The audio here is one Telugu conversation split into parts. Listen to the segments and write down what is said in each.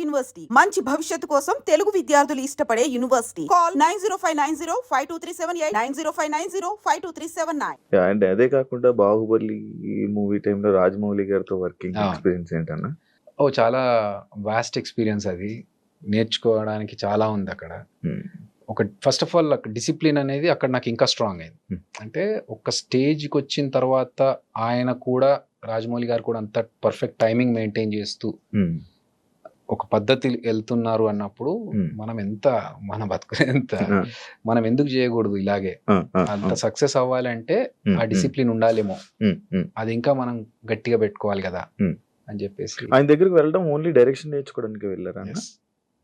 యూనివర్సిటీ మంచి భవిష్యత్తు కోసం తెలుగు విద్యార్థులు ఇష్టపడే university call nine zero five nine zero five two three seven eight nine zero five nine zero five two three seven nine and అదే కాకుండా బాహుబలి మూవీ టైంలో రాజమౌళి గారితో వర్కింగ్. ఎక్స్పీరియన్స్ ఏంటన్నా ఓ చాలా వాస్ట్ ఎక్స్పీరియన్స్ అది నేర్చుకోవడానికి చాలా ఉంది అక్కడ Hmm. ఒక ఫస్ట్ ఆఫ్ ఆల్ డిసిప్లిన్ అనేది అక్కడ నాకు ఇంకా స్ట్రాంగ్ అయింది Hmm. అంటే ఒక స్టేజ్కి వచ్చిన తర్వాత ఆయన కూడా రాజమౌళి గారు కూడా అంత పర్ఫెక్ట్ టైమింగ్ మెయింటైన్ చేస్తూ Hmm. ఒక పద్ధతి వెళ్తున్నారు అన్నప్పుడు. మనం ఎంత మన బతుకు ఎంత మనం ఎందుకు చేయకూడదు ఇలాగే అంత. సక్సెస్ అవ్వాలంటే ఆ డిసిప్లిన్ ఉండాలేమో. అది ఇంకా మనం గట్టిగా పెట్టుకోవాలి కదా. అని చెప్పేసి ఆయన దగ్గరికి వెళ్ళడం ఓన్లీ డైరెక్షన్ నేర్చుకోవడానికి వెళ్ళారా.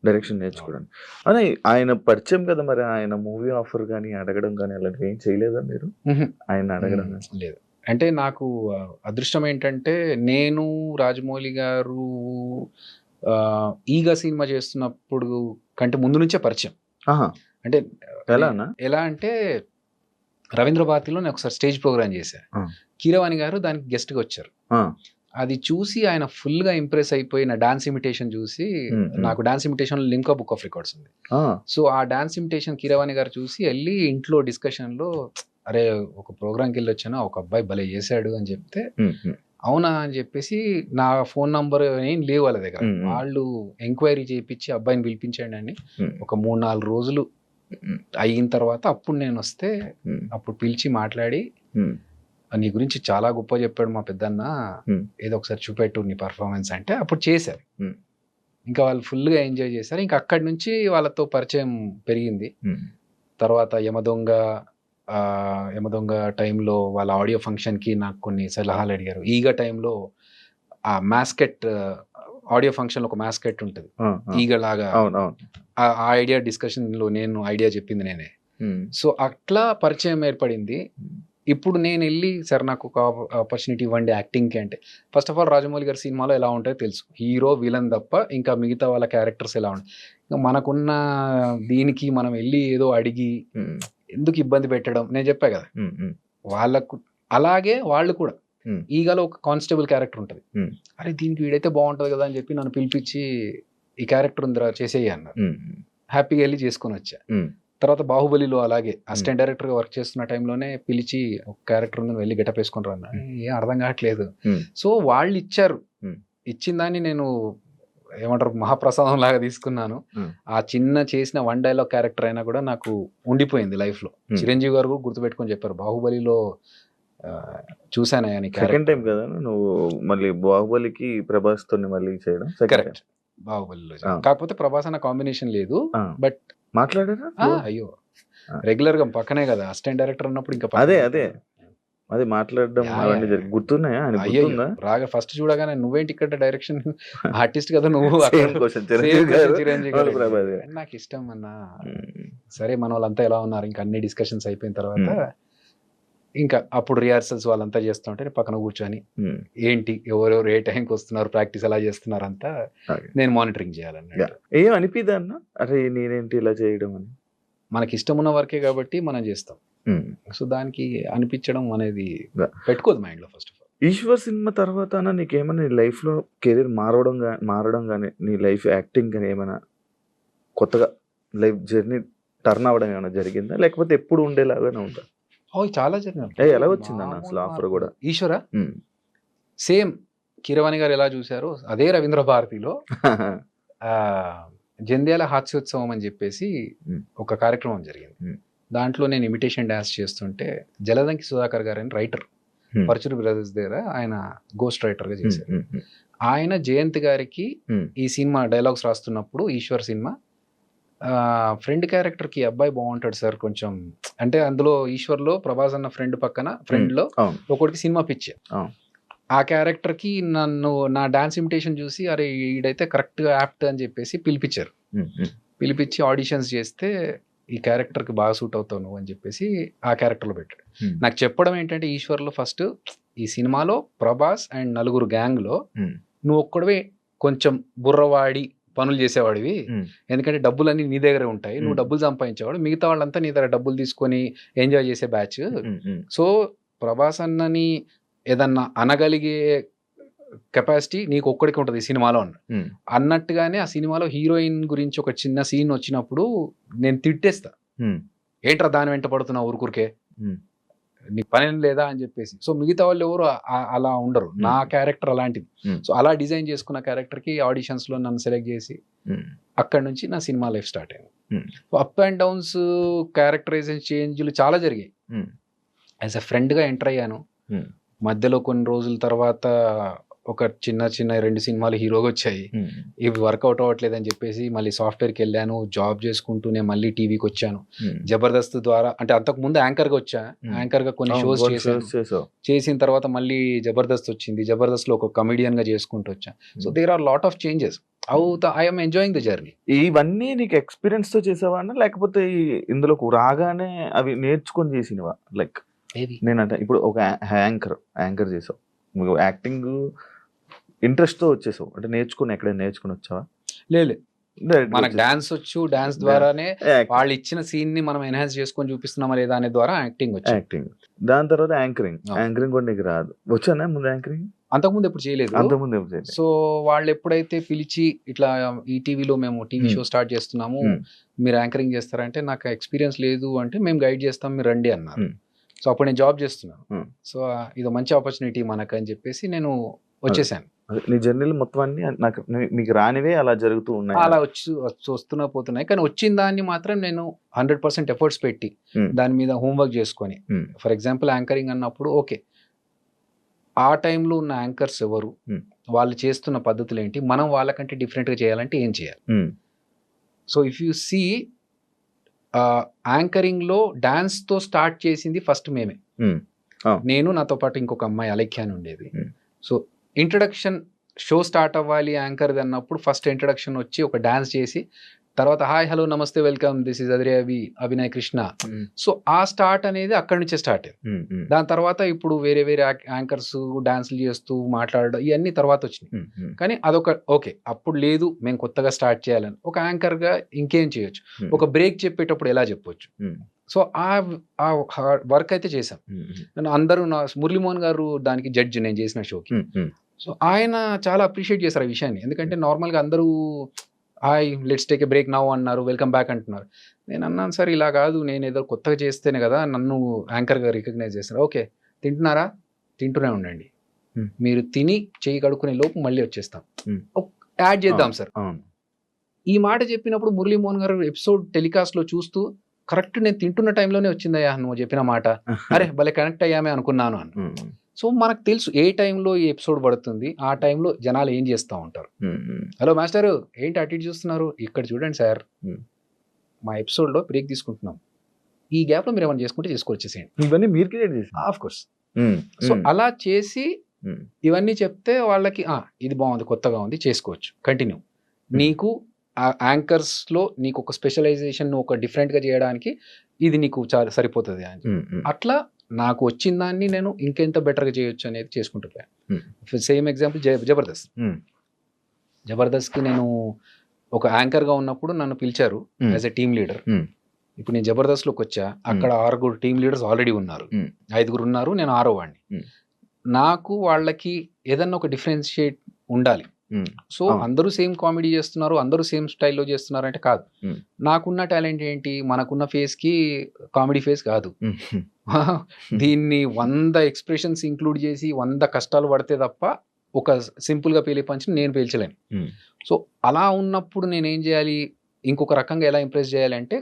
డైరెక్షన్ నేర్చుకోవడానికి అని ఆయన పరిచయం కదా మరి ఆయన మూవీ ఆఫర్ కానీ అడగడం కానీ అలాంటివి ఏం చేయలేదా మీరు. ఆయన అడగడం. లేదు అంటే నాకు అదృష్టం ఏంటంటే నేను రాజమౌళి గారు ఈగ సినిమా చేస్తున్నప్పుడు కంటే ముందు నుంచే పరిచయం. అంటే ఎలా ఎలా అంటే రవీంద్ర భారతిలో నేను ఒకసారి స్టేజ్ ప్రోగ్రామ్ చేశాను. కీరవాణి గారు దానికి గెస్ట్గా వచ్చారు. అది చూసి ఆయన ఫుల్గా ఇంప్రెస్ అయిపోయి నా డాన్స్ ఇమిటేషన్ చూసి. నాకు dance imitation Limca book of records ఉంది. సో ఆ డాన్స్ ఇమిటేషన్ కీరవాణి గారు చూసి వెళ్ళి ఇంట్లో డిస్కషన్లో అరే ఒక ప్రోగ్రామ్కి వెళ్ళి వచ్చాను ఒక అబ్బాయి భలే చేశాడు అని చెప్తే అవునా అని చెప్పేసి నా ఫోన్ నంబర్ ఏం లేవు వాళ్ళ దగ్గర. వాళ్ళు ఎంక్వైరీ చేయించి అబ్బాయిని పిలిపించండి అని ఒక మూడు నాలుగు రోజులు అయిన తర్వాత అప్పుడు నేను వస్తే అప్పుడు పిలిచి మాట్లాడి నీ గురించి చాలా గొప్ప చెప్పాడు మా పెద్దన్న. ఏదో ఒకసారి చూపెట్టు నీ పర్ఫార్మెన్స్ అంటే అప్పుడు చేశారు. ఇంకా వాళ్ళు ఫుల్గా ఎంజాయ్ చేశారు. ఇంకా అక్కడి నుంచి వాళ్ళతో పరిచయం పెరిగింది. తర్వాత యమదొంగ యమదొంగ టైంలో వాళ్ళ ఆడియో ఫంక్షన్కి నాకు కొన్ని సలహాలు అడిగారు. ఈగ టైంలో ఆ మాస్కెట్ ఆడియో ఫంక్షన్లో ఒక మాస్కెట్ ఉంటుంది. ఆ, ఆ. ఐడియా డిస్కషన్లో నేను ఐడియా చెప్పింది నేనే. సో అట్లా పరిచయం ఏర్పడింది. ఇప్పుడు నేను వెళ్ళి సార్ నాకు ఒక ఆపర్చునిటీ ఇవ్వండి యాక్టింగ్కి అంటే ఫస్ట్ ఆఫ్ ఆల్ రాజమౌళి గారి సినిమాలో ఎలా ఉంటాయో తెలుసు. హీరో విలన్ తప్ప ఇంకా మిగతా వాళ్ళ క్యారెక్టర్స్ ఎలా ఉంటాయి ఇంకా మనకున్న దీనికి మనం వెళ్ళి ఏదో అడిగి ఎందుకు ఇబ్బంది పెట్టడం నేను చెప్పా కదా వాళ్ళకు అలాగే వాళ్ళు కూడా. ఈగలో ఒక కానిస్టేబుల్ క్యారెక్టర్ ఉంటుంది. అరే దీనికి వీడైతే బాగుంటుంది కదా అని చెప్పి నన్ను పిలిపించి ఈ క్యారెక్టర్ ఉందిరా చేసేయి అన్నారు ఉమ్, హ్యాపీగా వెళ్ళి చేసుకొని వచ్చా. తర్వాత బాహుబలిలో అలాగే అసిస్టెంట్ డైరెక్టర్గా వర్క్ చేస్తున్న టైంలోనే పిలిచి ఒక క్యారెక్టర్ ఉంది వెళ్ళి గెటప్ వేసుకొని రా. ఏం అర్థం కావట్లేదు. సో వాళ్ళు ఇచ్చారు. ఇచ్చిన దాన్ని నేను ఏమంటారు మహాప్రసాదం లాగా తీసుకున్నాను. ఆ చిన్న చేసిన వన్ డైలాగ్ క్యారెక్టర్ అయినా కూడా నాకు ఉండిపోయింది లైఫ్లో Hmm. చిరంజీవి గారు కూడా గుర్తుపెట్టుకొని చెప్పారు బాహుబలిలో ఆ, చూశాను ఆయన సెకండ్ టైం కదా నువ్వు మళ్ళీ బాహుబలికి ప్రభాస్ తోని మళ్ళీ చేయడం? కరెక్ట్ బాహుబలిలో. కాకపోతే ప్రభాస్ అన్న కాంబినేషన్ లేదు But- మాట్లాడారా? అయ్యో. రెగ్యులర్గా పక్కనే కదా అసిస్టెంట్ డైరెక్టర్ ఉన్నప్పుడు ఇంకా అదే, అదే. అది మాట్లాడడం అవన్నీ జరిగి గుర్తున్నాయా? గుర్తుందా? రాగా ఫస్ట్ చూడగానే నువ్వేంటి ఇక్కడ డైరెక్షన్ ఆర్టిస్ట్ కదా నువ్వు. నాకు ఇష్టం అన్న? సరే మన వాళ్ళంతా ఎలా ఉన్నారు? ఇంకా అన్ని డిస్కషన్స్ అయిపోయిన తర్వాత ఇంకా అప్పుడు రిహార్సల్స్ వాళ్ళంతా చేస్తుంటే పక్కన కూర్చొని ఏంటి? ఎవరెవరు ఏ టైంకి వస్తున్నారు? ప్రాక్టీస్ ఎలా చేస్తున్నారు అంతా. నేను మానిటరింగ్ Yeah. ఏం అనిపిదా అన్న? అరే నేనేంటి ఇలా చేయడం అని? మనకి ఇష్టం ఉన్న వర్కే కాబట్టి మనం చేస్తాం. సో దానికి అనిపించడం అనేది. పెట్టుకోదు మైండ్లో first of all Eeshwar cinema తర్వాత అన్న నీకేమైనా నీ లైఫ్లో కెరీర్ మారడం గా మారడం కానీ నీ లైఫ్ యాక్టింగ్ కానీ ఏమైనా కొత్తగా లైఫ్ జర్నీ టర్న్ అవ్వడం ఏమైనా జరిగిందా లేకపోతే ఎప్పుడు ఉండేలాగానే ఉందా చాలా జరిగినాయి. ఏ, ఎలా వచ్చిందన్న అసలు మామూలు offer కూడా? ఈశ్వర ఉమ్. సేమ్ కిరవాణి గారు ఎలా చూశారో అదే రవీంద్ర భారతిలో ఆ, జంధ్యాల హాస్యోత్సవం అని చెప్పేసి Hmm. ఒక కార్యక్రమం జరిగింది Hmm. దాంట్లో నేను ఇమిటేషన్ డాన్స్ చేస్తుంటే జలదంకి సుధాకర్ గారు అని రైటర్ Hmm. పరచురు బ్రదర్స్ దగ్గర ఆయన గోస్ట్ రైటర్గా చేశారు. ఉమ్, ఆయన జయంత్ గారికి Hmm. ఈ సినిమా డైలాగ్స్ రాస్తున్నప్పుడు ఈశ్వర్ సినిమా ఫ్రెండ్ క్యారెక్టర్కి ఈ అబ్బాయి బాగుంటాడు సార్ కొంచెం. అంటే అందులో ఈశ్వర్లో ప్రభాస్ అన్న ఫ్రెండ్ పక్కన ఫ్రెండ్లో అవును. ఒకటికి సినిమా పిచ్చే. ఆ క్యారెక్టర్కి నన్ను నా డాన్స్ ఇమిటేషన్ చూసి అరే ఈడైతే కరెక్ట్గా యాప్ట్ అని చెప్పేసి పిలిపించారు. పిలిపించి ఆడిషన్స్ చేస్తే ఈ క్యారెక్టర్కి బాగా సూట్ అవుతావు నువ్వు అని చెప్పేసి ఆ క్యారెక్టర్లో పెట్టాడు నాకు చెప్పడం ఏంటంటే ఈశ్వర్లో ఫస్ట్ ఈ సినిమాలో ప్రభాస్ అండ్ నలుగురు గ్యాంగ్లో ఉమ్, నువ్వు ఒక్కడవే కొంచెం బుర్రవాడి పనులు చేసేవాడివి. ఎందుకంటే డబ్బులన్నీ నీ దగ్గరే ఉంటాయి. నువ్వు. డబ్బులు సంపాదించేవాడు. మిగతా వాళ్ళంతా నీ దగ్గర డబ్బులు తీసుకొని ఎంజాయ్ చేసే బ్యాచ్. సో ప్రభాస్ అన్నని ఏదన్నా అనగలిగే కెపాసిటీ నీకు ఒక్కడికి ఉంటుంది ఈ సినిమాలో అన్న. అన్నట్టుగానే ఆ సినిమాలో హీరోయిన్ గురించి ఒక చిన్న సీన్ వచ్చినప్పుడు నేను తిట్టేస్తా. ఏంట్రా దాని వెంట పడుతున్నావు ఊరుకూరికే? నీ పని లేదా అని చెప్పేసి. సో మిగతా వాళ్ళు ఎవరు అలా ఉండరు. నా క్యారెక్టర్ అలాంటిది. సో అలా డిజైన్ చేసుకున్న క్యారెక్టర్కి ఆడిషన్స్లో నన్ను సెలెక్ట్ చేసి అక్కడ నుంచి నా సినిమా లైఫ్ స్టార్ట్ అయింది. So up and downs characterization చేంజ్లు చాలా జరిగాయి. యాజ్ అ ఫ్రెండ్గా ఎంటర్ అయ్యాను. మధ్యలో కొన్ని రోజుల తర్వాత ఒక చిన్న చిన్న రెండు సినిమాలు హీరోగా వచ్చాయి. ఇవి వర్కౌట్ అవ్వట్లేదు అని చెప్పేసి మళ్ళీ సాఫ్ట్వేర్కి వెళ్ళాను జాబ్ చేసుకుంటూనే మళ్ళీ టీవీకి వచ్చాను. జబర్దస్త్ ద్వారా అంటే అంతకు ముందు యాంకర్గా వచ్చా Hmm. యాంకర్గా కొన్ని షోస్ చేశాను చేసిన తర్వాత మళ్ళీ జబర్దస్త్ వచ్చింది. జబర్దస్త్లో ఒక కమిడియన్గా చేసుకుంటూ వచ్చా. So. There are lot of changes I'm enjoying the journey ఇవన్నీ నీకు ఎక్స్పీరియన్స్తో చేసావా లేకపోతే ఇందులోకి రాగానే అవి నేర్చుకొని చేసినవా? లైక్ నేనంటే ఇప్పుడు ఒక యాంకర్ యాంకర్ చేసావు. యాక్టింగ్ ఇంట్రెస్ట్తో వచ్చేసావు అంటే నేర్చుకుని ఎక్కడైనా నేర్చుకుని వచ్చావా లేదు మనకు. డాన్స్ వచ్చు డాన్స్ ద్వారానే వాళ్ళు ఇచ్చిన సీన్ని మనం ఎన్హాన్స్ చేసుకొని చూపిస్తున్నామా లేదా అనే ద్వారా యాక్టింగ్ వచ్చింది యాక్టింగ్ దాని తర్వాత యాంకరింగ్. యాంకరింగ్ కూడా నీకు రాదు వచ్చానా ముందు యాంకరింగ్ అంతకుముందు ఎప్పుడు చేయలేదు అంతకుముందు ఏం చేయలేదు. సో వాళ్ళు ఎప్పుడైతే పిలిచి ఇట్లా ఈ టీవీలో మేము టీవీ. షో స్టార్ట్ చేస్తున్నాము. మీరు యాంకరింగ్ చేస్తారంటే నాకు ఎక్స్పీరియన్స్ లేదు అంటే మేము గైడ్ చేస్తాం మీరు రండి అన్నారు. సో అప్పుడు నేను జాబ్ చేస్తున్నాను. సో ఇది మంచి ఆపర్చునిటీ మనకు అని చెప్పేసి నేను వచ్చేసాను. నీ జర్నీలు మొత్తం అన్ని నాకు మీకు రానివే అలా జరుగుతూ ఉన్నాయి. అలా వచ్చి వస్తున్నా పోతున్నాయి. కానీ వచ్చిన దాన్ని మాత్రం నేను హండ్రెడ్ పర్సెంట్ ఎఫర్ట్స్ పెట్టి. దాని మీద హోంవర్క్ చేసుకొని. ఫర్ ఎగ్జాంపుల్ యాంకరింగ్ అన్నప్పుడు ఓకే. ఆ టైంలో ఉన్న యాంకర్స్ ఎవరు. వాళ్ళు చేస్తున్న పద్ధతులు ఏంటి మనం వాళ్ళకంటే డిఫరెంట్గా చేయాలంటే ఏం చేయాలి? సో ఇఫ్ యు సీ యాంకరింగ్లో డాన్స్తో స్టార్ట్ చేసింది ఫస్ట్ మేమే. నేను నాతో పాటు ఇంకొక అమ్మాయి అలెఖ్య అని ఉండేది. సో ఇంట్రడక్షన్ షో స్టార్ట్ అవ్వాలి యాంకర్ అన్నప్పుడు ఫస్ట్ ఇంట్రడక్షన్ వచ్చి ఒక డాన్స్ చేసి తర్వాత hi hello namaste welcome this is Adhire అవి అభినయ్ కృష్ణ సో ఆ స్టార్ట్ అనేది అక్కడి నుంచే స్టార్ట్ అయింది ఉమ్, ఉమ్, దాని తర్వాత ఇప్పుడు వేరే వేరే యాంకర్స్ డాన్స్లు చేస్తూ మాట్లాడడం ఇవన్నీ తర్వాత వచ్చినాయి. ఉమ్, కానీ అదొక ఓకే అప్పుడు లేదు మేము కొత్తగా స్టార్ట్ చేయాలని. ఒక యాంకర్గా ఇంకేం చేయొచ్చు? ఒక బ్రేక్ చెప్పేటప్పుడు ఎలా చెప్పొచ్చు? సో ఆ వర్క్ అయితే చేశాం. అందరూ నా మురళీమోహన్ గారు దానికి జడ్జి నేను చేసిన షోకి. సో ఆయన చాలా అప్రిషియేట్ చేశారు ఆ విషయాన్ని. ఎందుకంటే నార్మల్గా అందరూ hi let's take a break now అన్నారు వెల్కమ్ బ్యాక్ అంటున్నారు. నేను అన్నాను సార్ ఇలా కాదు నేను ఏదో కొత్తగా చేస్తేనే కదా నన్ను యాంకర్గా రికగ్నైజ్ చేస్తారు. ఓకే తింటున్నారా? తింటూనే ఉండండి. మీరు తిని చేయి కడుక్కునే లోపు మళ్ళీ వచ్చేస్తాం. యాడ్ చేద్దాం సార్. ఈ మాట చెప్పినప్పుడు మురళీమోహన్ గారు ఎపిసోడ్ టెలికాస్ట్లో చూస్తూ కరెక్ట్ నేను తింటున్న టైంలోనే వచ్చిందయ్యా నువ్వు చెప్పిన మాట. అరే భలే కనెక్ట్ అయ్యామే అనుకున్నాను అని సో మనకు తెలుసు ఏ టైంలో ఈ ఎపిసోడ్ పడుతుంది ఆ టైంలో జనాలు ఏం చేస్తూ ఉంటారు. హలో మాస్టర్ ఏంటి అటు ఇటు చూస్తున్నారు? ఇక్కడ చూడండి సార్. మా ఎపిసోడ్లో బ్రేక్ తీసుకుంటున్నాం. ఈ గ్యాప్లో మీరు ఏమైనా చేసుకుంటే చేసుకొచ్చేసేయండి ఇవన్నీ మీరు క్రియేట్ చేసి. Of course. సో అలా చేసి ఇవన్నీ చెప్తే వాళ్ళకి "ఆ, ఇది బాగుంది కొత్తగా ఉంది చేసుకోవచ్చు. కంటిన్యూ. నీకు ఆ యాంకర్స్లో నీకు ఒక స్పెషలైజేషన్ ఒక డిఫరెంట్గా చేయడానికి ఇది నీకు సరిపోతుంది అని అట్లా నాకు వచ్చిన దాన్ని నేను ఇంకెంత better గా చేయొచ్చు అనేది చేసుకుంటూ. పోయాను సేమ్ ఎగ్జాంపుల్ జబర్దస్త్ Hmm. జబర్దస్త్కి నేను ఒక యాంకర్గా ఉన్నప్పుడు నన్ను పిలిచారు యాజ్ ఎ టీమ్ లీడర్. ఇప్పుడు నేను జబర్దస్త్లోకి వచ్చా అక్కడ ఆరుగురు టీమ్ లీడర్స్ ఆల్రెడీ ఉన్నారు. ఐదుగురు ఉన్నారు నేను ఆరో వాడిని. నాకు వాళ్ళకి ఏదన్నా ఒక డిఫరెన్షియేట్ ఉండాలి సో. అందరూ సేమ్ కామెడీ చేస్తున్నారు అందరూ సేమ్ స్టైల్లో చేస్తున్నారు అంటే కాదు. నాకున్న టాలెంట్ ఏంటి? మనకున్న ఫేస్కి కామెడీ ఫేస్ కాదు. దీన్ని వంద ఎక్స్ప్రెషన్స్ ఇంక్లూడ్ చేసి వంద కష్టాలు పడితే తప్ప ఒక సింపుల్గా పేలే పంచి నేను పేల్చలేను. సో అలా ఉన్నప్పుడు నేను ఏం చేయాలి? ఇంకొక రకంగా ఎలా ఇంప్రెస్ చేయాలంటే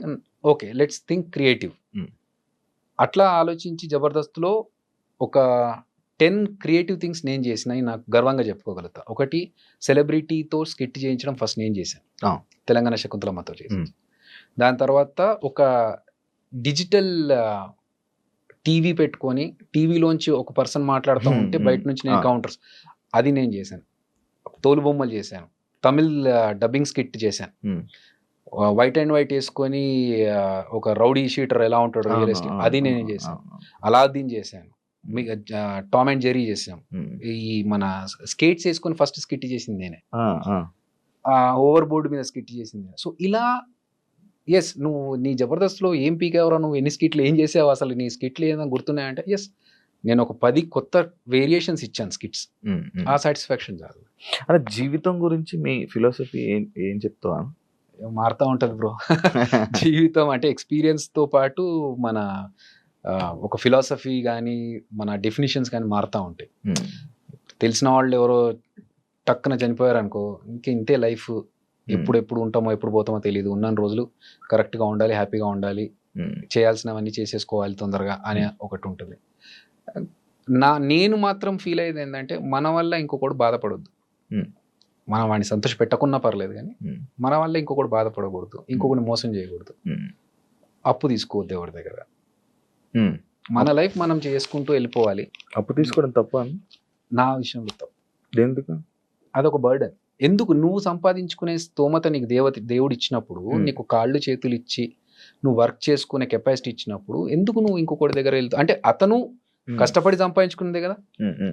ఓకే లెట్స్ థింక్ క్రియేటివ్. అట్లా ఆలోచించి జబర్దస్త్లో ఒక టెన్ క్రియేటివ్ థింగ్స్ నేను చేసిన నాకు గర్వంగా చెప్పుకోగలుగుతా ఒకటి సెలబ్రిటీతో స్కిట్ చేయించడం ఫస్ట్ నేను చేశాను. తెలంగాణ శకుంతలమ్మతో చేసి. దాని తర్వాత ఒక డిజిటల్ టీవీ పెట్టుకొని టీవీలోంచి ఒక పర్సన్ మాట్లాడుతూ ఉంటే. బయట నుంచి నేను. కౌంటర్స్ అది నేను చేశాను తోలు బొమ్మలు చేశాను తమిళ్ డబ్బింగ్ స్కిట్ చేశాను. వైట్ అండ్ వైట్ వేసుకొని ఒక రౌడీ షీటర్ ఎలా ఉంటాడు రియల్ ఎస్టేట్ అది నేను చేశాను అలాదీన్ చేశాను టామ్ అండ్ జెరీ చేసాం. ఈ మన స్కేట్స్ వేసుకొని ఫస్ట్ స్కిట్ చేసింది నేనే. ఓవర్ బోర్డ్ మీద స్కిట్ చేసింది సో ఇలా ఎస్ నువ్వు నీ జబర్దస్త్లో ఏం పీకేవరా నువ్వు? ఎన్ని స్కిట్లు ఏం చేసావు అసలు? నీ స్కిట్లు ఏదైనా గుర్తున్నాయంటే ఎస్ నేను ఒక పది కొత్త వేరియేషన్స్ ఇచ్చాను స్కిట్స్ ఉమ్, ఉమ్. ఆ సాటిస్ఫాక్షన్ చాలు. అంటే జీవితం గురించి మీ ఫిలాసఫీ ఏం ఏం చెప్తావా? మారుతా ఉంటది బ్రో జీవితం అంటే experience తో పాటు మన ఒక ఫిలాసఫీ కానీ మన డెఫినేషన్స్ కానీ మారుతూ ఉంటాయి. తెలిసిన వాళ్ళు ఎవరో టక్కున చనిపోయారు అనుకో ఇంక ఇంతే లైఫ్ ఎప్పుడు ఎప్పుడు ఉంటామో ఎప్పుడు పోతామో తెలియదు ఉన్న రోజులు కరెక్ట్గా ఉండాలి హ్యాపీగా ఉండాలి చేయాల్సినవన్నీ చేసేసుకోవాలి తొందరగా అనే ఒకటి ఉంటుంది. నా నేను మాత్రం ఫీల్ అయ్యేది ఏంటంటే మన వల్ల ఇంకొకటి బాధపడొద్దు. మనం వాడిని సంతోష పెట్టకున్నా పర్లేదు కానీ. మన వల్ల ఇంకొకటి బాధపడకూడదు. ఇంకొకటి మోసం చేయకూడదు. అప్పు తీసుకోవద్దు ఎవరి దగ్గర. మన లైఫ్ మనం చేసుకుంటూ వెళ్ళిపోవాలి. అప్పు తీసుకోవడం తప్ప నా విషయంలో తప్పు. ఎందుకు అదొక బర్డెన్. ఎందుకు? నువ్వు సంపాదించుకునే స్తోమత నీకు దేవత దేవుడు ఇచ్చినప్పుడు. నీకు కాళ్ళు చేతులు ఇచ్చి నువ్వు వర్క్ చేసుకునే కెపాసిటీ ఇచ్చినప్పుడు ఎందుకు నువ్వు ఇంకొకటి దగ్గర వెళ్తావు అంటే అతను కష్టపడి సంపాదించుకునేదే కదా.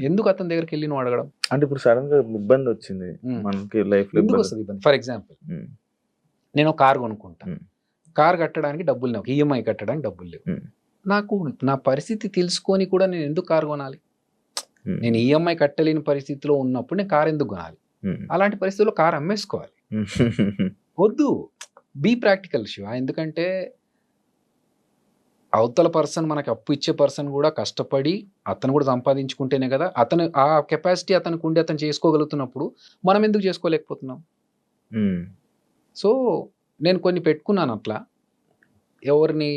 ఎందుకు అతని దగ్గరికి వెళ్ళి నువ్వు అడగడం? అంటే ఇప్పుడు సడన్గా ఇబ్బంది వచ్చింది. మనకి లైఫ్లో ఎందుకు వస్తుంది ఇబ్బంది? ఫర్ ఎగ్జాంపుల్ నేను కార్ కొనుక్కుంటా. Hmm. కార్ కట్టడానికి డబ్బులు లేవు. ఈఎంఐ కట్టడానికి డబ్బులు లేవు. నాకు నా పరిస్థితి తెలుసుకొని కూడా నేను ఎందుకు కార్ కొనాలి? నేను ఈఎంఐ కట్టలేని పరిస్థితిలో ఉన్నప్పుడు నేను కార్ ఎందుకు కొనాలి? అలాంటి పరిస్థితుల్లో కార్ అమ్మేసుకోవాలి. వద్దు. Be practical Shiva. ఎందుకంటే అవతల పర్సన్ మనకి అప్పు ఇచ్చే పర్సన్ కూడా కష్టపడి అతను కూడా సంపాదించుకుంటేనే కదా అతను ఆ కెపాసిటీ అతనికి ఉండి అతను చేసుకోగలుగుతున్నప్పుడు మనం ఎందుకు చేసుకోలేకపోతున్నాం? సో నేను కొన్ని పెట్టుకున్నాను అట్లా. ఎవరిని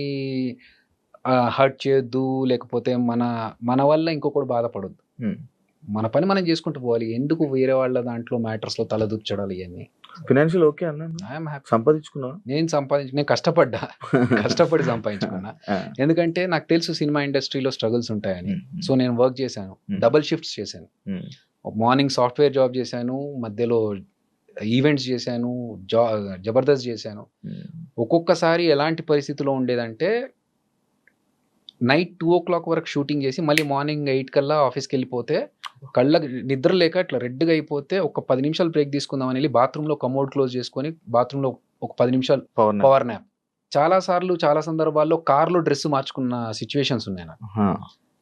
హర్ట్ చేయొద్దు లేకపోతే మన మన వల్ల ఇంకొకటి బాధపడొద్దు. ఉమ్. మన పని మనం చేసుకుంటూ పోవాలి. ఎందుకు వేరే వాళ్ళ దాంట్లో మ్యాటర్స్లో తలదూర్చడాలి ఇవన్నీ ఫినాన్షియల్ ఓకే అన్నా? సంపాదించుకున్నావా? నేను సంపాదించి నేను కష్టపడ్డా. కష్టపడి సంపాదించుకున్నా. ఎందుకంటే నాకు తెలుసు సినిమా ఇండస్ట్రీలో స్ట్రగుల్స్ ఉంటాయని. ఉమ్, సో నేను వర్క్ చేశాను. Hmm. డబుల్ షిఫ్ట్స్ చేశాను. మార్నింగ్ సాఫ్ట్వేర్ జాబ్ చేశాను. మధ్యలో ఈవెంట్స్ చేశాను. జా జబర్దస్త్ చేశాను. ఒక్కొక్కసారి ఎలాంటి పరిస్థితిలో ఉండేదంటే నైట్ టూ ఓ క్లాక్ వరకు షూటింగ్ చేసి మళ్ళీ మార్నింగ్ ఎయిట్ కల్లా ఆఫీస్కి వెళ్ళిపోతే కళ్ళకి నిద్ర లేక ఇట్లా రెడ్గా అయిపోతే ఒక పది నిమిషాలు బ్రేక్ తీసుకుందామని వెళ్ళి బాత్రూంలో కమోడ్ క్లోజ్ చేసుకొని బాత్రూంలో ఒక పది నిమిషాలు పవర్ నా- పవర్ న్యాప్ చాలా సార్లు చాలా సందర్భాల్లో కార్లో డ్రెస్ మార్చుకున్న సిచ్యువేషన్స్ ఉన్నాయి నాకు.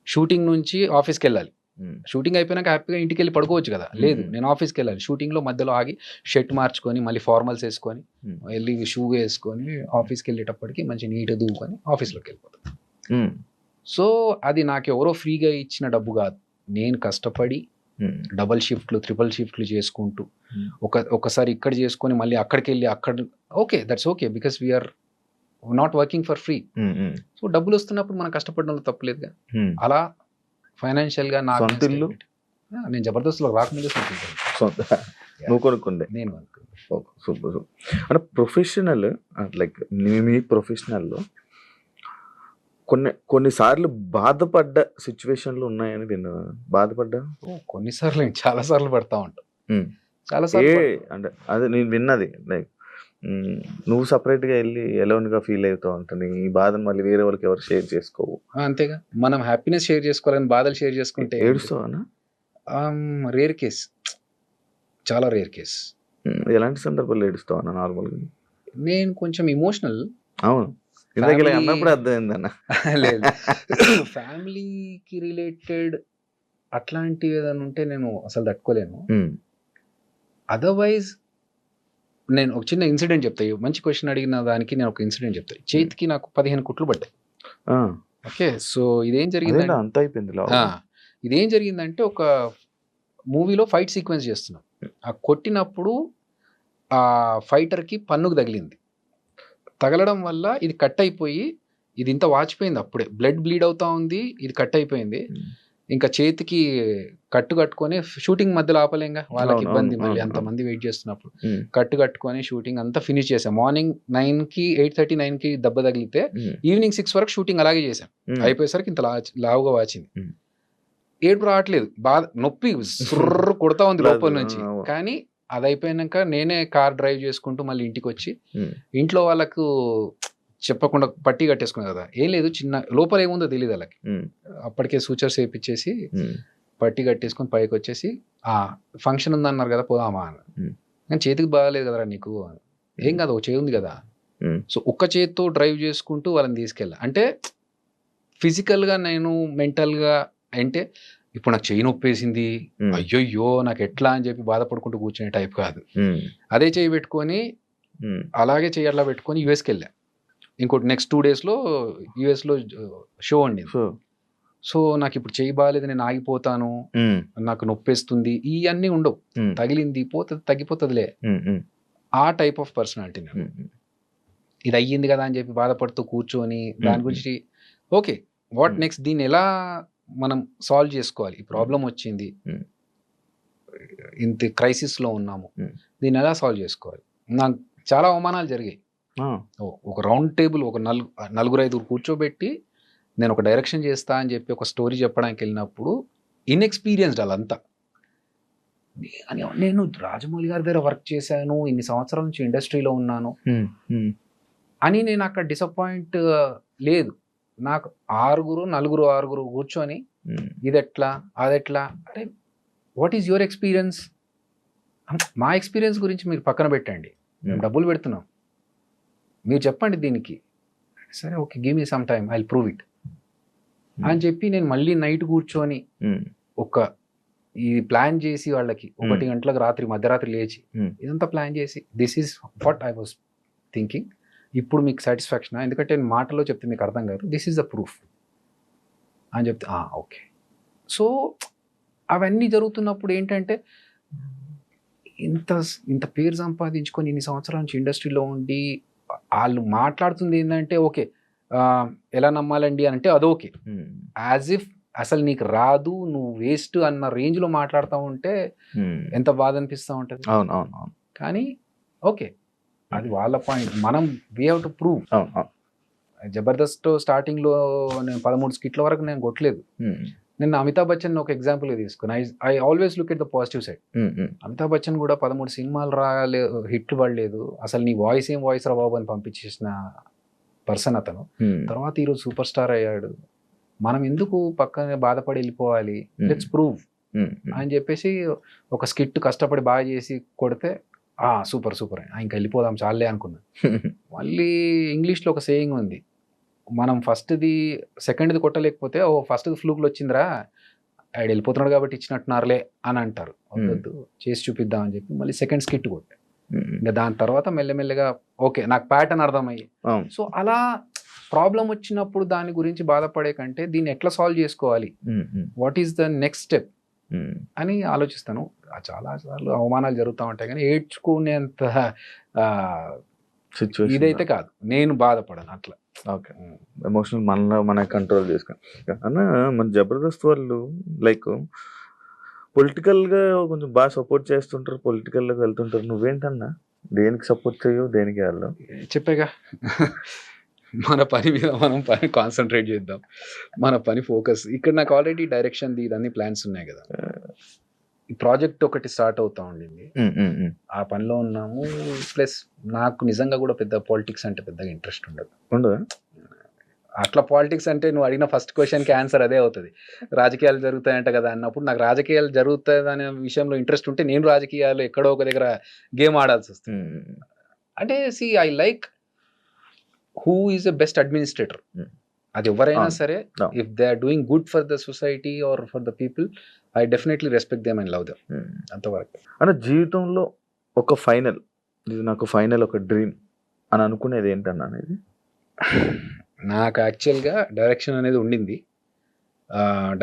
షూటింగ్ నుంచి ఆఫీస్కి వెళ్ళాలి. ఉమ్, షూటింగ్ అయిపోయినాక హ్యాపీగా ఇంటికి వెళ్ళి పడుకోవచ్చు కదా. లేదు మ్మ్. నేను ఆఫీస్కి వెళ్ళాలి. షూటింగ్లో మధ్యలో ఆగి షర్ట్ మార్చుకొని మళ్ళీ ఫార్మల్స్ వేసుకొని మ్మ్. వెళ్ళి షూ వేసుకొని ఆఫీస్కి వెళ్ళేటప్పటికి మంచి నీట్ దూకొని ఆఫీస్లోకి వెళ్ళిపోతాను. సో అది నాకు ఎవరో ఫ్రీగా ఇచ్చిన డబ్బు కాదు. నేను కష్టపడి డబల్ షిఫ్ట్లు త్రిబుల్ షిఫ్ట్లు చేసుకుంటూ. ఒక ఒకసారి ఇక్కడ చేసుకొని మళ్ళీ అక్కడికి వెళ్ళి అక్కడ okay that's okay because we're not working for free. So డబ్బులు వస్తున్నప్పుడు మనం కష్టపడడంలో తప్పలేదుగా. అలా ఫైనాన్షియల్గా సొంత ఇల్లు? నేను జబర్దస్త్లో రాకముందే సొంత నువ్వు కొనుక్కుండే? నేను. Super super. అంటే ప్రొఫెషనల్ లైక్ మీ ప్రొఫెషనల్లో కొన్ని కొన్నిసార్లు బాధపడ్డ సిచ్యువేషన్లు ఉన్నాయని నేను బాధపడ్డా? కొన్నిసార్లు నేను చాలా సార్లు పడతా ఉంటాను Hmm. చాలా ఏ అంటే అదే నేను విన్నది. లైక్ నువ్వు separate గా వెళ్ళి alone గా ఫీల్ అవుతావు అంటే నీ బాధను మళ్ళీ వేరే వాళ్ళకి ఎవరు షేర్ చేసుకోవు. అంతేగా. మనం హ్యాపీనెస్ షేర్ చేసుకోవాలని బాధలు షేర్ చేసుకుంటే ఏడుస్తావా రేర్ కేస్. చాలా రేర్ కేస్. ఎలాంటి సందర్భాల్లో ఏడుస్తావా నార్మల్గా? నేను కొంచెం ఇమోషనల్. అవును. ఇందాక లేదు. ఫ్యామిలీకి రిలేటెడ్ అట్లాంటివి ఏదైనా ఉంటే నేను అసలు తట్టుకోలేను. అదర్వైజ్ నేను ఒక చిన్న ఇన్సిడెంట్ చెప్తాయి మంచి క్వశ్చన్ అడిగిన దానికి నేను ఒక ఇన్సిడెంట్ చెప్తాను చేతికి నాకు పదిహేను కుట్లు పడ్డాయి. ఓకే సో ఇదేం అదేంటి జరిగిందంటే అంత అయిపోయింది ఇదేం జరిగిందంటే ఒక మూవీలో ఫైట్ సీక్వెన్స్ చేస్తున్నాం. ఆ కొట్టినప్పుడు ఆ ఫైటర్కి పన్నుకు తగిలింది. తగలడం వల్ల ఇది కట్ అయిపోయి ఇది ఇంత వాచిపోయింది అప్పుడే. బ్లడ్ బ్లీడ్ అవుతా ఉంది ఇది కట్ అయిపోయింది. ఇంకా చేతికి కట్టు కట్టుకొని షూటింగ్ మధ్యలో ఆపలేంగా? వాళ్ళకి ఇబ్బంది మళ్ళీ అంతమంది వెయిట్ చేస్తున్నప్పుడు. కట్టు కట్టుకొని షూటింగ్ అంతా ఫినిష్ చేసాం మార్నింగ్ నైన్కి ఎయిట్ థర్టీ నైన్కి దెబ్బ తగిలితే ఈవినింగ్ సిక్స్ వరకు షూటింగ్ అలాగే చేశాం. అయిపోయేసరికి ఇంత లావుగా వాచింది. ఏడుపు రావట్లేదు. బాధ నొప్పి సుర్ర కొడతా ఉంది లోపల నుంచి. కానీ అది అయిపోయాక నేనే కార్ డ్రైవ్ చేసుకుంటూ మళ్ళీ ఇంటికి వచ్చి ఇంట్లో వాళ్ళకు చెప్పకుండా పట్టి కట్టేసుకున్నా కదా. ఏం లేదు చిన్న లోపల ఏముందో తెలియదు వాళ్ళకి. అప్పటికే సూచర్స్ వేయించేసి పట్టి కట్టేసుకొని పైకి వచ్చేసి ఆ ఫంక్షన్ ఉందన్నారు కదా పోదామా అని. కానీ చేతికి బాగాలేదు కదరా నీకు. ఏం కాదు ఒక చేయి ఉంది కదా. సో ఒక్క చేతితో డ్రైవ్ చేసుకుంటూ వాళ్ళని తీసుకెళ్ళా. అంటే ఫిజికల్గా నేను మెంటల్గా అంటే ఇప్పుడు నాకు చెయ్యి నొప్పేసింది. అయ్యయ్యో నాకు ఎట్లా అని చెప్పి బాధపడుకుంటూ కూర్చునే టైప్ కాదు. అదే చేయి పెట్టుకొని అలాగే చెయ్యి అట్లా పెట్టుకొని యూఎస్కి వెళ్ళా. ఇంకోటి నెక్స్ట్ టూ డేస్లో యూఎస్లో షో అండి సో నాకు ఇప్పుడు చెయ్యి బాగాలేదు నేను ఆగిపోతాను. నాకు నొప్పేస్తుంది. ఇవన్నీ ఉండవు. తగిలింది పోతుంది తగ్గిపోతుందిలే. ఆ టైప్ ఆఫ్ పర్సనాలిటీ నేను. ఇది అయ్యింది కదా అని చెప్పి బాధపడుతూ కూర్చొని దాని. గురించి ఓకే వాట్. నెక్స్ట్ దీన్ని ఎలా మనం సాల్వ్ చేసుకోవాలి. ఈ ప్రాబ్లం వచ్చింది. మ్మ్. ఇంత crisis లో ఉన్నాము. మ్మ్. దీన్ని ఎలా సాల్వ్ చేసుకోవాలి? నాకు చాలా అవమానాలు జరిగాయి. ఒక రౌండ్ టేబుల్ ఒక నలుగు నలుగురు ఐదుగురు కూర్చోబెట్టి నేను ఒక డైరెక్షన్ చేస్తా అని చెప్పి ఒక స్టోరీ చెప్పడానికి వెళ్ళినప్పుడు ఇన్ఎక్స్పీరియన్స్డ్ వాళ్ళంతా. నే- అని నేను రాజమౌళి గారి దగ్గర వర్క్ చేశాను. ఇన్ని సంవత్సరాల నుంచి ఇండస్ట్రీలో ఉన్నాను. అని నేను అక్కడ డిసప్పాయింట్ లేదు. నాకు ఆరుగురు నలుగురు ఆరుగురు కూర్చొని ఉమ్, ఇది ఎట్లా అది ఎట్లా అంటే వాట్ ఈజ్ యువర్ ఎక్స్పీరియన్స్ మా ఎక్స్పీరియన్స్ గురించి మీరు పక్కన పెట్టండి. మేము ఉమ్, డబ్బులు పెడుతున్నాం. మీరు చెప్పండి దీనికి. సరే okay give me some time I prove it అని చెప్పి నేను మళ్ళీ నైట్ కూర్చొని ఉమ్, ఒక ఇది ప్లాన్ చేసి వాళ్ళకి ఒకటి గంటలకు రాత్రి మధ్యరాత్రి లేచి Hmm. ఇదంతా ప్లాన్ చేసి this is what I was thinking ఇప్పుడు మీకు సాటిస్ఫాక్షన్ ఎందుకంటే నేను మాటలో చెప్తే మీకు అర్థం కాదు. దిస్ ఈస్ ద ప్రూఫ్ అని చెప్తే ఓకే సో అవన్నీ జరుగుతున్నప్పుడు ఏంటంటే ఇంత ఇంత పేరు సంపాదించుకొని ఇన్ని సంవత్సరాల నుంచి ఇండస్ట్రీలో ఉండి వాళ్ళు మాట్లాడుతుంది ఏంటంటే ఓకే ఎలా నమ్మాలండి? అని అంటే అదోకే ఉమ్, యాజ్ ఇఫ్ అసలు నీకు రాదు నువ్వు వేస్ట్ అన్న రేంజ్లో మాట్లాడుతూ ఉంటే. ఎంత బాధ అనిపిస్తూ ఉంటుంది? అవును అవును అవును. కానీ ఓకే. అది వాళ్ళ పాయింట్ మనం we have to prove Jabardasth స్టార్టింగ్లో నేను పదమూడు స్కిట్ల వరకు నేను కొట్టలేదు. నిన్న అమితాబ్ బచ్చన్ ఒక ఎగ్జాంపుల్ తీసుకుని I I always look at the positive side Amitabh Bachchan కూడా పదమూడు సినిమాలు రాలే హిట్లు పడలేదు. అసలు నీ వాయిస్ ఏం వాయిస్ రా బాబు అని పంపించేసిన పర్సన్ అతను. తర్వాత ఈరోజు సూపర్ స్టార్ అయ్యాడు. మనం ఎందుకు పక్కనే బాధపడి వెళ్ళిపోవాలి. Let's prove. అని చెప్పేసి ఒక స్కిట్ కష్టపడి బాగా చేసి కొడితే సూపర్ సూపర్. ఇంకా వెళ్ళిపోదాం చాలే అనుకున్నా. మళ్ళీ ఇంగ్లీష్లో ఒక సేయింగ్ ఉంది. మనం ఫస్ట్ది సెకండ్ది కొట్టలేకపోతే ఓ ఫస్ట్ది ఫ్లూక్లు వచ్చిందిరా ఆడ వెళ్ళిపోతున్నాడు కాబట్టి ఇచ్చినట్టున్నారులే అని అంటారు. వద్దొద్దు చేసి చూపిద్దాం అని చెప్పి మళ్ళీ సెకండ్ స్కిట్ కొట్టే. ఇంకా దాని తర్వాత మెల్లమెల్లగా ఓకే నాకు ప్యాటర్న్ అర్థమయ్యి. సో అలా ప్రాబ్లం వచ్చినప్పుడు దాని గురించి బాధపడే కంటే దీన్ని ఎట్లా సాల్వ్ చేసుకోవాలి? What is the next step. అని ఆలోచిస్తాను. చాలా సార్లు అవమానాలు జరుగుతూ ఉంటాయి కానీ ఏడ్చుకునేంత Situation. ఇదైతే కాదు. నేను బాధపడను అట్లా. ఓకే. ఎమోషనల్ మనలో మన కంట్రోల్ చేసుకుని. అన్న మన జబర్దస్త్ వాళ్ళు లైక్ పొలిటికల్గా కొంచెం బాగా సపోర్ట్ చేస్తుంటారు పొలిటికల్గా వెళ్తుంటారు. నువ్వేంటన్నా? దేనికి సపోర్ట్ చేయవు దేనికి వెళ్ళవు? చెప్పాగా. మన పని మీద మనం పని కాన్సన్ట్రేట్ చేద్దాం. మన పని ఫోకస్ ఇక్కడ నాకు ఆల్రెడీ డైరెక్షన్ ఇదన్నీ ప్లాన్స్ ఉన్నాయి కదా. ఈ ప్రాజెక్ట్ ఒకటి స్టార్ట్ అవుతా ఉండింది. ఆ పనిలో ఉన్నాము. ప్లస్ నాకు నిజంగా కూడా పెద్ద పాలిటిక్స్ అంటే పెద్దగా ఇంట్రెస్ట్ ఉండదు. ఉండదా? అట్లా పాలిటిక్స్ అంటే నువ్వు అడిగిన ఫస్ట్ క్వశ్చన్కి ఆన్సర్ అదే అవుతుంది. రాజకీయాలు జరుగుతాయంట కదా అన్నప్పుడు నాకు రాజకీయాలు జరుగుతాయి అనే విషయంలో ఇంట్రెస్ట్ ఉంటే నేను రాజకీయాలు ఎక్కడో ఒక దగ్గర గేమ్ ఆడాల్సి వస్తుంది. అంటే see I like who is the best administrator. అది ఎవరైనా. సరే. If they are doing good for the society or for the people I definitely respect them and love them. అంతవరకు అన్న జీవితంలో ఒక ఫైనల్ ఇది నాకు ఫైనల్ ఒక డ్రీమ్ అని అనుకునేది ఏంటన్నా అనేది నాకు యాక్చువల్గా డైరెక్షన్ అనేది ఉండింది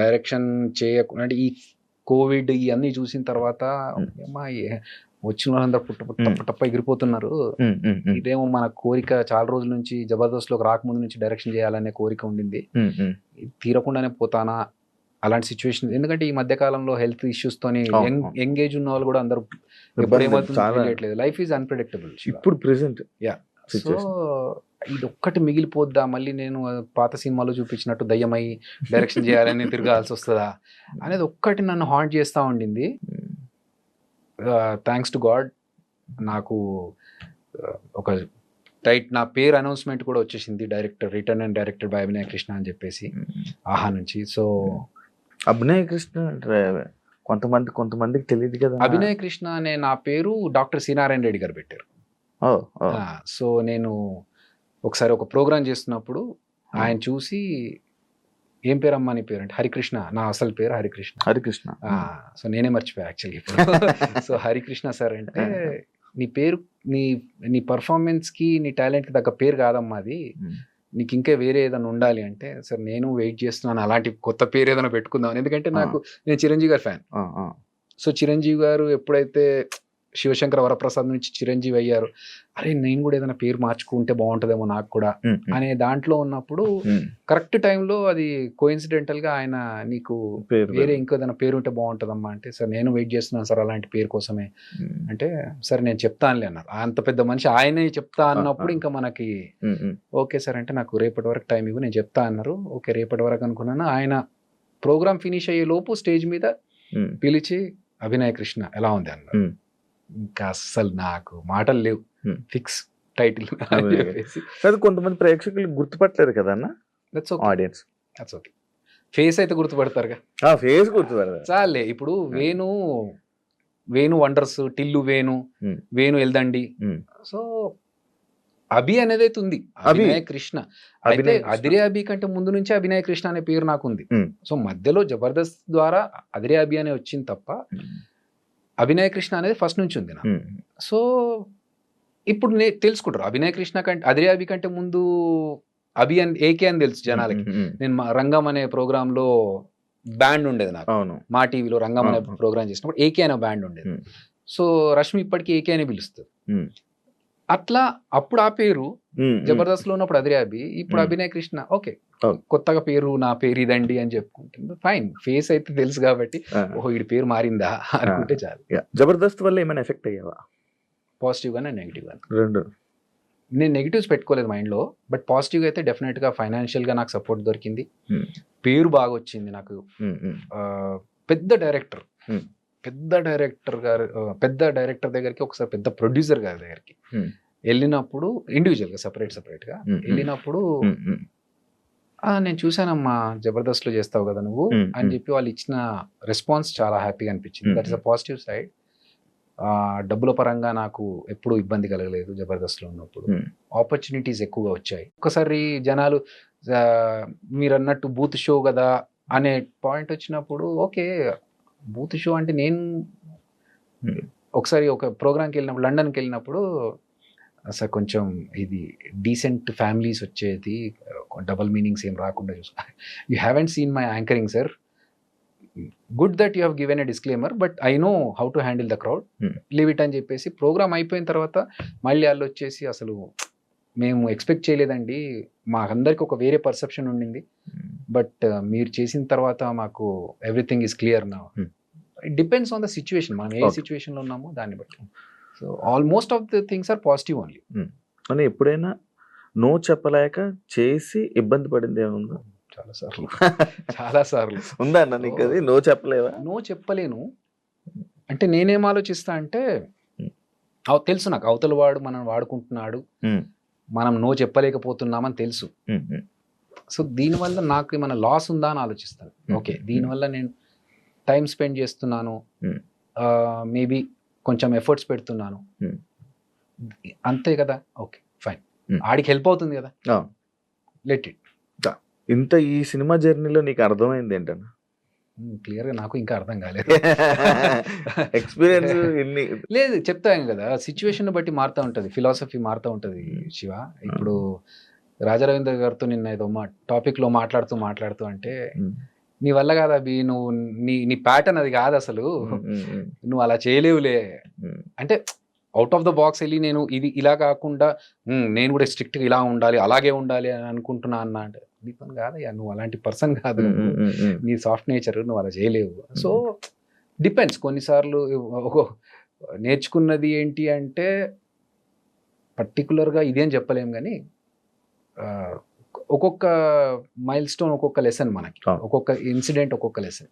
డైరెక్షన్ చేయకుండా అంటే ఈ కోవిడ్ ఇవన్నీ చూసిన తర్వాత Hmm. వచ్చిన వాళ్ళందరూ పుట్ట పుట్ట Hmm. పుట్టప్ప ఎగిరిపోతున్నారు. ఇదేమో మన కోరిక చాలా రోజుల నుంచి జబర్దస్త్లోకి రాకముందు నుంచి డైరెక్షన్ చేయాలనే కోరిక ఉండింది. తీరకుండానే పోతానా? అలాంటి సిచ్యువేషన్. ఎందుకంటే ఈ మధ్య కాలంలో హెల్త్ ఇష్యూస్ తోని ఏజ్ ఉన్న వాళ్ళు కూడా అందరూ లైఫ్ ఈజ్ అన్ప్రెడిక్టబుల్ ఇప్పుడు ప్రెసెంట్ సో situation. ఇది ఒక్కటి మిగిలిపోద్దా? మళ్ళీ నేను పాత సినిమాలో చూపించినట్టు దయ్యమై డైరెక్షన్ చేయాలని తిరగాల్సి వస్తుందా? అనేది ఒక్కటి నన్ను హాంట్ చేస్తూ ఉండింది. థ్యాంక్స్ టు గాడ్ నాకు ఒక టైట్ నా పేరు అనౌన్స్మెంట్ కూడా వచ్చేసింది director return and director by Abhinaya Krishna అని చెప్పేసి ఆహా నుంచి. సో అభినయ్ కృష్ణ అంటే కొంతమంది కొంతమందికి తెలియదు కదా. అభినయ కృష్ణ అనే నా పేరు డాక్టర్ సి నారాయణ రెడ్డి గారు పెట్టారు. సో నేను ఒకసారి ఒక ప్రోగ్రామ్ చేస్తున్నప్పుడు ఆయన చూసి ఏం పేరు అమ్మా నీ పేరు? అంటే హరికృష్ణ. నా అసలు పేరు హరికృష్ణ. హరికృష్ణ. సో నేనే మర్చిపోయా యాక్చువల్లీ ఇప్పుడు. సో హరికృష్ణ సార్ అంటే నీ పేరు నీ నీ పర్ఫార్మెన్స్కి నీ టాలెంట్కి తగ్గ పేరు కాదమ్మా అది. నీకు ఇంకా వేరే ఏదైనా ఉండాలి అంటే సార్ నేను వెయిట్ చేస్తున్నాను. అలాంటి కొత్త పేరు ఏదైనా పెట్టుకుందాం ఎందుకంటే నాకు నేను చిరంజీవి గారి ఫ్యాన్. సో చిరంజీవి గారు ఎప్పుడైతే శివశంకర వరప్రసాద్ నుంచి చిరంజీవి అయ్యారు. అరే నేను కూడా ఏదైనా పేరు మార్చుకుంటే బాగుంటుందేమో నాకు కూడా. అనే దాంట్లో ఉన్నప్పుడు. కరెక్ట్ టైంలో అది కోయిన్సిడెంటల్గా ఆయన నీకు వేరే ఇంకో ఏదైనా పేరు ఉంటే బాగుంటుందమ్మా అంటే సార్ నేను వెయిట్ చేస్తున్నాను సార్ అలాంటి పేరు కోసమే. అంటే సరే నేను చెప్తానులే అన్నారు. అంత పెద్ద మనిషి ఆయనే చెప్తా అన్నప్పుడు ఇంకా మనకి. ఓకే సార్ అంటే నాకు రేపటి వరకు టైం ఇవ్వు నేను చెప్తా అన్నారు. ఓకే రేపటి వరకు అనుకున్నాను ఆయన ప్రోగ్రామ్ ఫినిష్ అయ్యే లోపు స్టేజ్ మీద. పిలిచి అభినయ కృష్ణ ఎలా ఉంది? అన్నారు. ఇంకా అస్సలు నాకు మాటలు లేవు. ఫిక్స్ టైటిల్ కాదు. కొంతమంది ప్రేక్షకులు గుర్తుపట్టలేరు కదా అన్న? That's okay audience that's okay face అయితే గుర్తుపడతారుగా. ఫేస్ గుర్తుపడతారు. చాలే ఇప్పుడు Venu Venu wonders Tillu Venu. Venu Yeldandi. Hmm. So Abhi అనేది అయితే ఉంది అభి. అభినయ కృష్ణ. అయితే. అదిరే అభి కంటే ముందు నుంచి అభినయ కృష్ణ అనే పేరు నాకు ఉంది. సో మధ్యలో జబర్దస్త్ ద్వారా అదిరే అభి అనే వచ్చింది తప్ప అభినయ కృష్ణ అనేది ఫస్ట్ నుంచి ఉంది నాకు సో ఇప్పుడు నే తెలుసుకుంటారు అభినయ కృష్ణ కంటే అదిరే అభి కంటే ముందు అభి అని ఏకే అని తెలుసు జనాలకి. నేను మా రంగం అనే ప్రోగ్రామ్లో బ్యాండ్ ఉండేది నాకు అవును మా టీవీలో రంగం అనే. ప్రోగ్రామ్ చేసినప్పుడు ఏకే అనే బ్యాండ్ ఉండేది. సో రష్మి ఇప్పటికీ ఏకే అని పిలుస్తుంది. అట్లా అప్పుడు ఆ పేరు. జబర్దస్త్లో ఉన్నప్పుడు అదిరే అభి ఇప్పుడు. అభినయ కృష్ణ. ఓకే. కొత్తగా పేరు నా పేరు ఇదండి అని చెప్పుకుంటుంది. ఫైన్ ఫేస్ అయితే తెలుసు కాబట్టి ఓహో వీడి పేరు మారిందా అనుకుంటే చాలు. జబర్దస్త్ వల్ల ఏమైనా ఎఫెక్ట్ అయ్యావా? పాజిటివ్ గానే నెగిటివ్ గానే. రెండు. నేను నెగిటివ్స్ పెట్టుకోలేదు మైండ్లో బట్ పాజిటివ్ అయితే డెఫినెట్గా ఫైనాన్షియల్గా నాకు సపోర్ట్ దొరికింది. పేరు బాగా వచ్చింది నాకు పెద్ద డైరెక్టర్. పెద్ద డైరెక్టర్ గారు పెద్ద డైరెక్టర్ దగ్గరికి ఒకసారి పెద్ద ప్రొడ్యూసర్ గారి దగ్గరికి. వెళ్ళినప్పుడు ఇండివిజువల్గా సపరేట్ సపరేట్గా hmm. వెళ్ళినప్పుడు ఉమ్, ఉమ్. "ఆ, నేను చూసానమ్మా జబర్దస్త్లో చేస్తావు కదా నువ్వు అని. చెప్పి వాళ్ళు ఇచ్చిన రెస్పాన్స్ చాలా హ్యాపీగా అనిపించింది. That is a positive side డబ్బుల పరంగా నాకు ఎప్పుడు ఇబ్బంది కలగలేదు జబర్దస్త్లో ఉన్నప్పుడు. ఆపర్చునిటీస్ ఎక్కువగా వచ్చాయి ఒకసారి జనాలు మీరు అన్నట్టు బూత్ షో కదా అనే పాయింట్ వచ్చినప్పుడు ఓకే బూత్ షో అంటే నేను Hmm. ఒకసారి ఒక ప్రోగ్రామ్కి వెళ్ళినప్పుడు లండన్కి వెళ్ళినప్పుడు అసలు కొంచెం ఇది డీసెంట్ ఫ్యామిలీస్ వచ్చేది డబల్ మీనింగ్స్ ఏం రాకుండా చూసుకో you haven't seen my anchoring sir good that you have given a disclaimer but I know how to handle the crowd Hmm. Leave it అని చెప్పేసి ప్రోగ్రామ్ అయిపోయిన తర్వాత మళ్ళీ వాళ్ళు వచ్చేసి అసలు మేము ఎక్స్పెక్ట్ చేయలేదండి. మాకందరికి ఒక వేరే పర్సెప్షన్ ఉండింది. బట్ మీరు చేసిన తర్వాత మాకు ఎవ్రీథింగ్ ఈస్ క్లియర్ నా. Hmm. It depends on the situation మనం ఏ Okay. సిచ్యువేషన్లో ఉన్నామో దాన్ని బట్టి. So almost of the things are positive only అని ఎప్పుడైనా నో చెప్పలేక చేసి ఇబ్బంది పడింది ఏముందా? చాలా సార్లు. చాలా సార్లు. ఉందా అన్న నీకు అది? నో చెప్పలేవా? నో చెప్పలేను. అంటే నేనేం ఆలోచిస్తా అంటే Hmm. తెలుసు నాకు. అవతల వాడు మనం వాడుకుంటున్నాడు. Hmm. మనం నో చెప్పలేకపోతున్నామని తెలుసు. ఉమ్. సో దీనివల్ల నాకు ఏమైనా లాస్ ఉందా అని ఆలోచిస్తాను. Hmm. ఓకే దీనివల్ల నేను టైం స్పెండ్ చేస్తున్నాను. Hmm. మేబీ కొంచెం ఎఫర్ట్స్ పెడుతున్నాను. Hmm. అంతే కదా? Okay fine Hmm. ఆడికి హెల్ప్ అవుతుంది కదా. లెట్ ఇట్ ఇంత ఈ సినిమా జర్నీలో నీకు అర్థమైంది ఏంటన్నా? క్లియర్గా నాకు ఇంకా అర్థం కాలేదు. ఎక్స్పీరియన్స్ ఇన్ని లేదు చెప్తాను కదా సిచ్యువేషన్ బట్టి మారుతూ ఉంటది ఫిలాసఫీ మారుతూ ఉంటది శివ. ఇప్పుడు రాజారవీంద్ర గారితో నిన్న ఏదో మా టాపిక్లో మాట్లాడుతూ మాట్లాడుతూ అంటే నీ వల్ల కాదు అభి నువ్వు నీ నీ ప్యాటర్న్ అది కాదు అసలు. నువ్వు అలా చేయలేవులే. అంటే అవుట్ ఆఫ్ ద బాక్స్ వెళ్ళి నేను ఇది ఇలా కాకుండా "ఉమ్, నేను కూడా స్ట్రిక్ట్ ఇలా ఉండాలి అలాగే ఉండాలి అని అనుకుంటున్నా అన్న అంటే నీ పని కాదయ్యా నువ్వు అలాంటి పర్సన్ కాదు. నీ సాఫ్ట్ నేచర్ నువ్వు అలా చేయలేవు. సో డిపెండ్స్ కొన్నిసార్లు నేర్చుకున్నది ఏంటి అంటే పర్టికులర్గా ఇదేం చెప్పలేం కానీ ఒక్కొక్క మైల్ స్టోన్ ఒక్కొక్క లెసన్ మనకి. ఒక్కొక్క ఇన్సిడెంట్ ఒక్కొక్క లెసన్.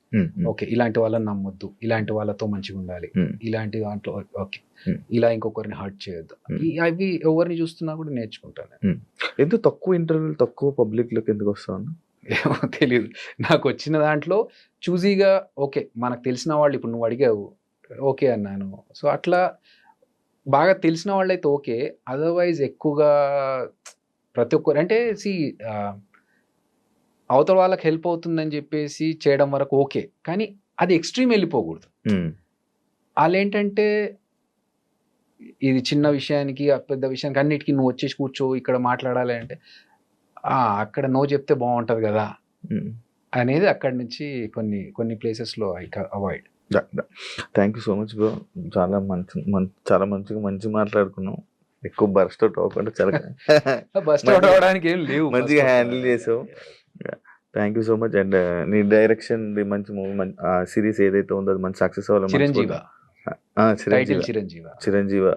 ఓకే ఇలాంటి వాళ్ళని నమ్మొద్దు. ఇలాంటి వాళ్ళతో మంచిగా ఉండాలి. ఇలాంటి దాంట్లో ఓకే. ఇలా ఇంకొకరిని హర్ట్ చేయొద్దు. అవి ఎవరిని చూస్తున్నా కూడా నేర్చుకుంటాను. ఎందుకు తక్కువ ఇంటర్వ్యూలు తక్కువ పబ్లిక్లోకి ఎందుకు వస్తావు అన్న? ఏమో తెలియదు నాకు వచ్చిన దాంట్లో చూజీగా ఓకే మనకు తెలిసిన వాళ్ళు ఇప్పుడు నువ్వు అడిగావు. ఓకే అన్నాను. సో అట్లా బాగా తెలిసిన వాళ్ళైతే ఓకే. అదర్వైజ్ ఎక్కువగా ప్రతి ఒక్కరు అంటే సి అవతల వాళ్ళకి హెల్ప్ అవుతుందని చెప్పేసి చేయడం వరకు ఓకే. కానీ అది ఎక్స్ట్రీమ్ వెళ్ళిపోకూడదు. వాళ్ళు ఏంటంటే ఇది చిన్న విషయానికి ఆ పెద్ద విషయానికి అన్నిటికీ నువ్వు వచ్చేసి కూర్చో ఇక్కడ మాట్లాడాలి అంటే "ఆ, అక్కడ నో చెప్తే బాగుంటది కదా. అనేది అక్కడి నుంచి కొన్ని కొన్ని ప్లేసెస్లో I avoid thank you so much bro చాలా మంచి చాలా మంచిగా మంచి మాట్లాడుకున్నాం ఎక్కువ బర్స్ట్ అవుట్ అవ్వకుండా చాలా బస్ మంచిగా- అవడానికి ఏం లేవు. మంచిగా. హ్యాండిల్ చేసావు. Thank you so much and నీ డైరెక్షన్ మంచి మూవీ సిరీస్ ఏదైతే ఉందో అది మంచి సక్సెస్ అవ్వాలి చిరంజీవ. టైటిల్ చిరంజీవి. చిరంజీవ.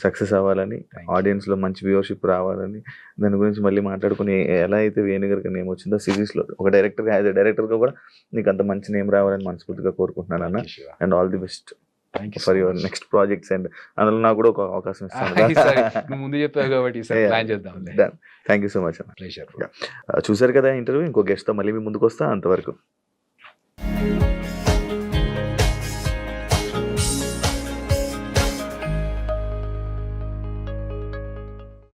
సక్సెస్ అవ్వాలని. ఆడియన్స్లో మంచి వ్యూవర్షిప్ రావాలని దాని గురించి మళ్ళీ మాట్లాడుకుని ఎలా అయితే వేణుగారికి నేమ్ వచ్చిందో సిరీస్లో ఒక డైరెక్టర్ యాజ్ డైరెక్టర్గా కూడా నీకు అంత మంచి నేమ్ రావాలని మనస్ఫూర్తిగా కోరుకుంటున్నాను అన్న. And all the best You so for your. Next projects and అందులో నాకు కూడా ఒక అవకాశం ఇస్తాను ముందు చెప్పావు కాబట్టి. ప్లాన్ చేద్దాం thank you so much pleasure చూసారు కదా ఇంటర్వ్యూ? ఇంకో గెస్ట్తో మళ్ళీ మీ ముందుకు వస్తా అంతవరకు.